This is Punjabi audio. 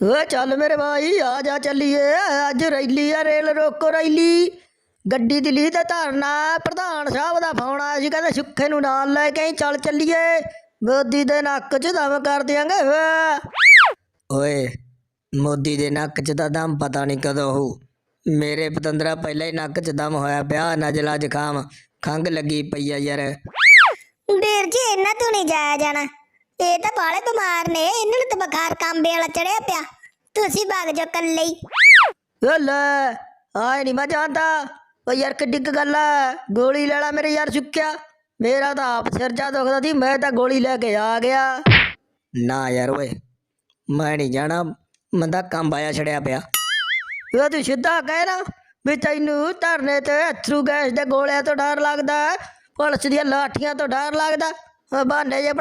ਓ ਚੱਲ ਮੇਰੇ ਭਾਈ ਆ ਜਾ ਚੱਲੀਏ। ਅੱਜ ਰੈਲੀ ਆ, ਰੇਲ ਰੋਕੋ ਰੈਲੀ। ਗੱਡੀ ਦਿੱਲੀ ਤੇ ਧਰਨਾ, ਪ੍ਰਧਾਨ ਸਾਹਿਬ ਦਾ ਫੋਨ ਆਇਆ ਸੀ, ਕਹਿੰਦੇ ਸੁੱਖੇ ਨੂੰ ਨਾਲ ਲੈ ਕੇ ਚੱਲ ਚੱਲੀਏ। ਮੋਦੀ ਦੇ ਨੱਕ 'ਚ ਦਮ ਕਰ ਦਿਆਂਗੇ ਓਏ, ਮੋਦੀ ਦੇ ਨੱਕ 'ਚ ਤਾਂ ਦਮ ਪਤਾ ਨਹੀਂ ਕਦੋਂ ਹੋਊ। ਮੇਰੇ ਪਤੰਦਰਾ, ਪਹਿਲਾਂ ਹੀ ਨੱਕ 'ਚ ਦਮ ਹੋਇਆ ਪਿਆ, ਨਜਲਾ ਜ਼ੁਕਾਮ। ਖੰਗ ਲੱਗੀ ਪਈ ਆ ਯਾਰ। ਵੀਰ ਜੀ, ਇਹਨਾਂ ਤੋਂ ਨਹੀਂ ਜਾਇਆ ਜਾਣਾ। ਇਹ ਤਾਂ ਬਾਲੇ ਬਿਮਾਰ ਨੇ, ਇਹਨਾਂ ਨੂੰ ਤਾਂ ਬੁਖਾਰ ਕਾਂਬੇ ਵਾਲਾ ਚੜਿਆ ਪਿਆ। ਤੁਸੀਂ ਭਾਗ ਜਾ ਕੱਲੇ ਹੀ। ਓ ਲੈ, ਆਏ ਨਹੀਂ ਮੈਂ ਜਾਣਦਾ। ਓ ਯਾਰ ਕਿੱਡੀ ਕੁ ਗੱਲ ਆ, ਗੋਲੀ ਲੈ ਲਾ ਮੇਰੇ ਯਾਰ ਸੁੱਕਿਆ। ਮੇਰਾ ਤਾਂ ਆਪ ਸਿਰ ਜਾ ਦੁਖਦਾ ਸੀ, ਮੈਂ ਤਾਂ ਗੋਲੀ ਲੈ ਕੇ ਆ ਗਿਆ। ਨਾ ਯਾਰ ਓਏ, ਮੈਂ ਨਹੀਂ ਜਾਣਾ ਮੰਦਾ ਕੰਮ ਆਇਆ ਛੜਿਆ ਪਿਆ। ਉਹ ਤੂੰ ਸਿੱਧਾ ਕਹਿ ਨਾ ਵੀ ਤੈਨੂੰ ਧਰਨੇ ਤੇ ਅਥਰੂ ਗੈਸ ਦੇ ਗੋਲਿਆਂ ਤੋਂ ਡਰ ਲੱਗਦਾ, ਪੁਲਿਸ ਦੀਆਂ ਲਾਠੀਆਂ ਤੋਂ ਡਰ ਲੱਗਦਾ। ਉਹ ਬਹਾਨੇ